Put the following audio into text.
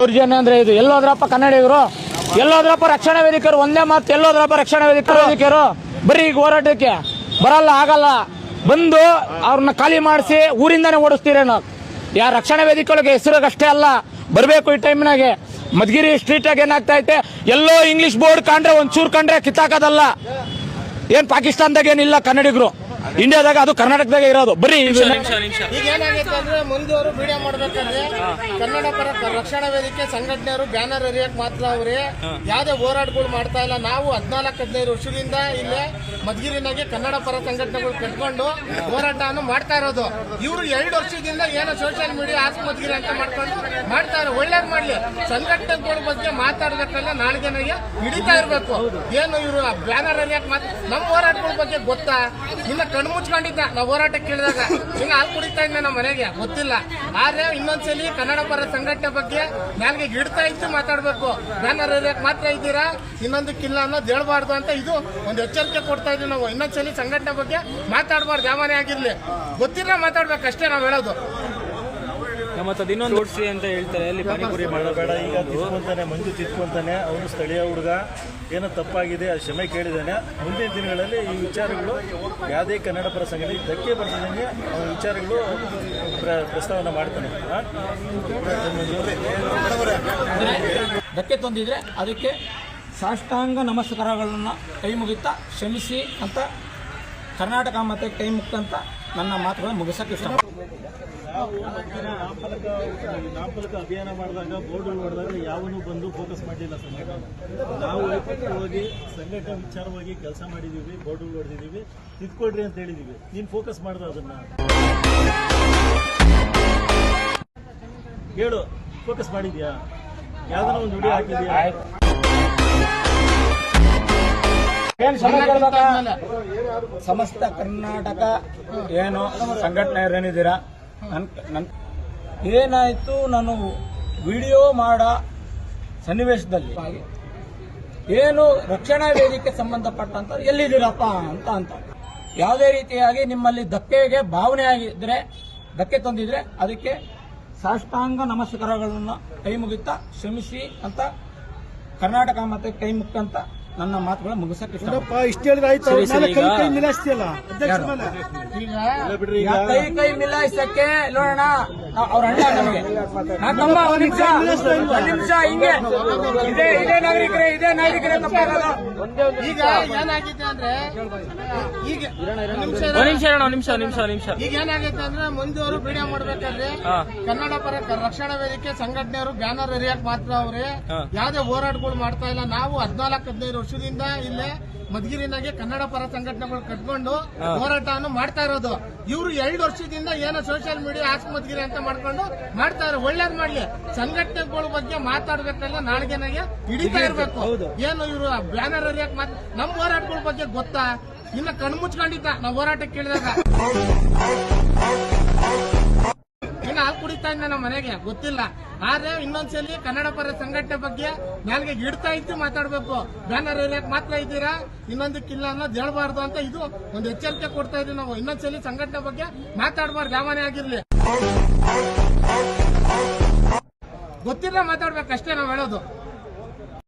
ದೌರ್ಜನ್ಯ ಅಂದ್ರೆ ಇದು. ಎಲ್ಲೋದ್ರಪ್ಪ ಕನ್ನಡಿಗರು? ಎಲ್ಲೋದ್ರಪ್ಪ ರಕ್ಷಣಾ ವೇದಿಕರು? ಒಂದೇ ಮಾತು ಎಲ್ಲೋದ್ರಪ್ಪ ರಕ್ಷಣಾ ವೇದಿಕರು? ವೇದಿಕೆಯರು ಬರೀ ಈಗ ಹೋರಾಟಕ್ಕೆ ಬರಲ್ಲ ಆಗಲ್ಲ. ಬಂದು ಅವ್ರನ್ನ ಖಾಲಿ ಮಾಡಿಸಿ ಊರಿಂದಾನೆ ನಾನು ಯಾ ರಕ್ಷಣಾ ವೇದಿಕೆಗಳಿಗೆ ಹೆಸರಿಗಷ್ಟೇ ಅಲ್ಲ ಬರಬೇಕು ಈ ಟೈಮ್ನಾಗೆ. ಮಧುಗಿರಿ ಸ್ಟ್ರೀಟ್ ಆಗಿ ಏನಾಗ್ತಾ ಐತೆ? ಎಲ್ಲೋ ಇಂಗ್ಲಿಷ್ ಬೋರ್ಡ್ ಕಂಡ್ರೆ ಒಂಚೂರು ಚೂರ್ ಕಂಡ್ರೆ ಕಿತ್ತಾಕದಲ್ಲ. ಏನ್ ಪಾಕಿಸ್ತಾನದಾಗ ಏನಿಲ್ಲ ಕನ್ನಡಿಗರು. ಇಂಡಿಯಾದಾಗ ಅದು ಕರ್ನಾಟಕದಾಗ ಇರೋದು. ಬರೀ ಈಗ ಏನಾಗೈತೆ ಅಂದ್ರೆ ಮುಂದೆಯವರು ವಿಡಿಯೋ ಮಾಡ್ಬೇಕಾದ್ರೆ ಕನ್ನಡ ಪರ ರಕ್ಷಣಾ ವೇದಿಕೆ ಸಂಘಟನೆಯವರು ಬ್ಯಾನರ್ ಎರಿಯಕ್ ಮಾತ್ರ ಅವ್ರೆ. ಯಾವ್ದೇ ಹೋರಾಟಗಳು ಮಾಡ್ತಾ ಇಲ್ಲ. ನಾವು ಹದಿನಾಲ್ಕು ಹದಿನೈದು ವರ್ಷದಿಂದ ಇಲ್ಲೇ ಮಧುಗಿರಿನಾಗೆ ಕನ್ನಡ ಪರ ಸಂಘಟನೆಗಳು ಕಟ್ಕೊಂಡು ಹೋರಾಟವನ್ನು ಮಾಡ್ತಾ ಇರೋದು. ಇವರು ಎರಡು ವರ್ಷದಿಂದ ಏನೋ ಸೋಷಿಯಲ್ ಮೀಡಿಯಾ ಆಸ್ ಮಧುಗಿರಿ ಅಂತ ಮಾಡ್ಕೊಂಡು ಮಾಡ್ತಾರೆ ಒಳ್ಳೇದ್ ಮಾಡ್ಲಿ. ಸಂಘಟನೆಗಳ ಬಗ್ಗೆ ಮಾತಾಡ್ಬೇಕಲ್ಲ ನಾಳೆಗೆ ಹಿಡಿತಾ ಇರಬೇಕು. ಏನು ಇವರು ಬ್ಯಾನರ್ ಎರಿಯಕ್ ಮಾತ್ರ ನಮ್ಮ ಹೋರಾಟಗಳ ಬಗ್ಗೆ ಗೊತ್ತಾ? ಇನ್ನ ಕಣ್ಣು ಮುಚ್ಕೊಂಡಿದ್ದೆ. ನಾವು ಹೋರಾಟ ಕೇಳಿದಾಗ ಇನ್ನು ಹಾಲು ಕುಡಿತಾ ಇದ್ದೆ ನಮ್ಮ ಮನೆಗೆ? ಗೊತ್ತಿಲ್ಲ. ಆದ್ರೆ ಇನ್ನೊಂದ್ಸಲಿ ಕನ್ನಡ ಪರ ಸಂಘಟನೆ ಬಗ್ಗೆ ನನಗೆ ಹಿಡ್ತಾ ಇತ್ತು ಮಾತಾಡ್ಬೇಕು. ನಾನು ಮಾತ್ರ ಇದ್ದೀರಾ? ಇನ್ನೊಂದಕ್ಕಿಲ್ಲ ಅನ್ನೋದು ಹೇಳ್ಬಾರ್ದು ಅಂತ ಇದು ಒಂದು ಎಚ್ಚರಿಕೆ ಕೊಡ್ತಾ ಇದೀವಿ ನಾವು. ಇನ್ನೊಂದ್ಸಲಿ ಸಂಘಟನೆ ಬಗ್ಗೆ ಮಾತಾಡ್ಬಾರ್ದು. ಯಾವನೇ ಆಗಿರ್ಲಿ? ಗೊತ್ತಿಲ್ಲ ಮಾತಾಡ್ಬೇಕು ಅಷ್ಟೇ ನಾವು ಹೇಳೋದು. ಮತ್ತೆ ಅದು ಇನ್ನೊಂದು ಓಡಿಸಿ ಅಂತ ಹೇಳ್ತಾರೆ ಅಲ್ಲಿ ಪಾನಿಪುರಿ ಬೇಡ ಈಗ ತಿದ್ಕೊಂತಾನೆ ಮಂಜು ತಿದ್ಕೊಂತಾನೆ ಅವನು ಸ್ಥಳೀಯ ಹುಡುಗ. ಏನು ತಪ್ಪಾಗಿದೆ ಅದು ಕ್ಷಮೆ ಕೇಳಿದ್ದಾನೆ ಮುಂದಿನ ದಿನಗಳಲ್ಲಿ ಈ ವಿಚಾರಗಳು ಯಾವುದೇ ಕನ್ನಡ ಪರ ಸಂಘಟನೆ ಧಕ್ಕೆ ಬರ್ತಿದ್ದಂಗೆ ಅವನ ವಿಚಾರಗಳು ಪ್ರ- ಪ್ರಸ್ತಾವನೆ ಮಾಡ್ತಾನೆ? ಧಕ್ಕೆ ತಂದಿದ್ರೆ ಅದಕ್ಕೆ ಸಾಷ್ಟಾಂಗ ನಮಸ್ಕಾರಗಳನ್ನು ಕೈ ಮುಗಿತಾ ಕ್ಷಮಿಸಿ ಅಂತ ಕರ್ನಾಟಕ ಮತ್ತೆ ಕೈ ಮುಕ್ತಂತ ನನ್ನ ಮಾತುಗಳನ್ನು ಮುಗಿಸಕ್ಕೆ ಇಷ್ಟ ನಾಮಫಲಕ ಅಭಿಯಾನ ಮಾಡಿದಾಗ, ಬೋರ್ಡ್ ಮಾಡಿದಾಗ ಯಾವನು ಬಂದು ಫೋಕಸ್ ಮಾಡಲಿಲ್ಲ ಸಂಘಟನೆ ನಾವು ಹೋಗಿ ಸಂಘಟನೆ ವಿಚಾರವಾಗಿ ಕೆಲಸ ಮಾಡಿದ್ದೀವಿ ಬೋರ್ಡ್ ಹೊಡೆದಿದ್ದೀವಿ ತಿದ್ಕೊಡ್ರಿ ಅಂತ ಹೇಳಿದೀವಿ. ನೀನು ಫೋಕಸ್ ಮಾಡ್ದ ಅದನ್ನ. ಹೇಳು ಫೋಕಸ್ ಮಾಡಿದ್ಯಾ? ಯಾವ್ದಾರ ಒಂದು ವಿಡಿಯೋ ಹಾಕಿದ್ಯಾ? ಸಮಸ್ತ ಕರ್ನಾಟಕ ಏನು ಸಂಘಟನೆ ಏನಿದ್ದೀರಾ? ನನ್ ನನ್ನ ಏನಾಯ್ತು ನಾನು ವಿಡಿಯೋ ಮಾಡ ಸನ್ನಿವೇಶದಲ್ಲಿ. ಏನು ರಕ್ಷಣಾ ವೇದಿಕೆ ಸಂಬಂಧಪಟ್ಟಂತ ಎಲ್ಲಿದ್ದೀರಪ್ಪ ಅಂತ ಅಂತ. ಯಾವುದೇ ರೀತಿಯಾಗಿ ನಿಮ್ಮಲ್ಲಿ ಧಕ್ಕೆಗೆ ಭಾವನೆ ಆಗಿದ್ರೆ, ಧಕ್ಕೆ ತಂದಿದ್ರೆ ಅದಕ್ಕೆ ಸಾಷ್ಟಾಂಗ ನಮಸ್ಕಾರಗಳನ್ನು ಕೈ ಮುಗಿತಾ ಶ್ರಮಿಸಿ ಅಂತ, ಕರ್ನಾಟಕ ಮತ್ತೆ ಕೈ ಮುಕ್ತಂತ ನನ್ನ ಮಾತುಗಳ ಮುಗಿಸಕ್ಕೆ ಇಷ್ಟ ಇಷ್ಟ ಹೇಳಿದ್ರೆ ಆಯ್ತು ಈಗ- ಕೈ ಅಧ್ಯಕ್ಷ ಮೇಲೆ. ಈಗ ಕೈ ಕೈ ಮಿಲಾಯಿಸಕ್ಕೆ ನೋಡೋಣ. ಅವ್ರ ಅಣ್ಣ ನಮಗೆ. ತಮ್ಮ ಒಂದ್ ನಿಮಿಷ ಒಂದ್ ನಿಮಿಷ ಹಿಂಗೆ. ಇದೇ ಇದೇ ನಾಗರಿಕರೇ ಇದೇ ನಾಗರಿಕರೇ ತಪ್ಪಾಗಲ್ಲ. ಈಗ ಏನಾಗಿದೆ ಅಂದ್ರೆ ಈಗ ಒಂದ್ ನಿಮಿಷ ಒಂದ್ ನಿಮಿಷ ನಿಮಿಷ ನಿಮಿಷ ನಿಮಿಷ ಈಗ ಏನಾಗೈತೆ ಅಂದ್ರೆ ಮುಂದೆಯವರು ವಿಡಿಯೋ ಮಾಡ್ಬೇಕಾದ್ರೆ. ಕನ್ನಡ ಪರ ಕ- ರಕ್ಷಣಾ ವೇದಿಕೆ ಸಂಘಟನೆಯವರು ಬ್ಯಾನರ್ ಎರಿಯಕ್ ಮಾತ್ರ ಅವ್ರೆ. ಯಾವ್ದೇ ಹೋರಾಟಗಳು ಮಾಡ್ತಾ ಇಲ್ಲ. ನಾವು ಹದಿನಾಲ್ಕು ಹದಿನೈದು ವರ್ಷದಿಂದ ಇಲ್ಲೇ ಮಧುಗಿರಿನಾಗೆ ಕನ್ನಡ ಪರ ಸಂಘಟನೆಗಳು ಕಟ್ಕೊಂಡು ಹೋರಾಟವನ್ನು ಮಾಡ್ತಾ ಇರೋದು. ಇವರು ಎರಡು ವರ್ಷದಿಂದ ಏನೋ ಸೋಷಿಯಲ್ ಮೀಡಿಯಾ ಆಸ್ ಮಧುಗಿರಿ ಅಂತ ಮಾಡ್ಕೊಂಡು ಮಾಡ್ತಾ ಇರೋ ಒಳ್ಳೇದ್ ಮಾಡ್ಲಿ. ಸಂಘಟನೆಗಳ ಬಗ್ಗೆ ಮಾತಾಡ್ಬೇಕಲ್ಲ ನಾಳೆಗೆನಾಗೆ ಹಿಡಿತಾ ಇರ್ಬೇಕು. ಏನು ಇವರು ಬ್ಯಾನರ್ ಹರಿಯಕ್ ಮಾತ್ ನಮ್ಮ ಹೋರಾಟಗಳ ಬಗ್ಗೆ ಗೊತ್ತಾ? ಇನ್ನ ಕಣ್ಣು ಮುಚ್ಕೊಂಡಿದ್ದ ನಾವು ಹೋರಾಟಕ್ಕೆ ಕೇಳಿದಾಗ. ಇದ್ದ ನಮ್ಮ ಮನೆಗೆ? ಗೊತ್ತಿಲ್ಲ. ಆದ್ರೆ ಇನ್ನೊಂದ್ಸಲಿ ಕನ್ನಡ ಪರ ಸಂಘಟನೆ ಬಗ್ಗೆ ನಾಲ್ಗೆ ಗಿಡ್ತಾ ಇತ್ತು ಮಾತಾಡ್ಬೇಕು. ಬ್ಯಾನರ್ ಏರಿಯಾಕ್ ಮಾತ್ರ ಇದ್ದೀರಾ? ಇನ್ನೊಂದಕ್ಕಿಲ್ಲ ಅನ್ನೋದು ಹೇಳ್ಬಾರ್ದು ಅಂತ ಇದು ಒಂದು ಎಚ್ಚರಿಕೆ ಕೊಡ್ತಾ ಇದೀವಿ ನಾವು. ಇನ್ನೊಂದ್ಸಲಿ ಸಂಘಟನೆ ಬಗ್ಗೆ ಮಾತಾಡ್ಬಾರ್ದು. ಯಾವನೇ ಆಗಿರ್ಲಿ. ಗೊತ್ತಿಲ್ಲ ಮಾತಾಡ್ಬೇಕಷ್ಟೇ ನಾವು ಹೇಳೋದು.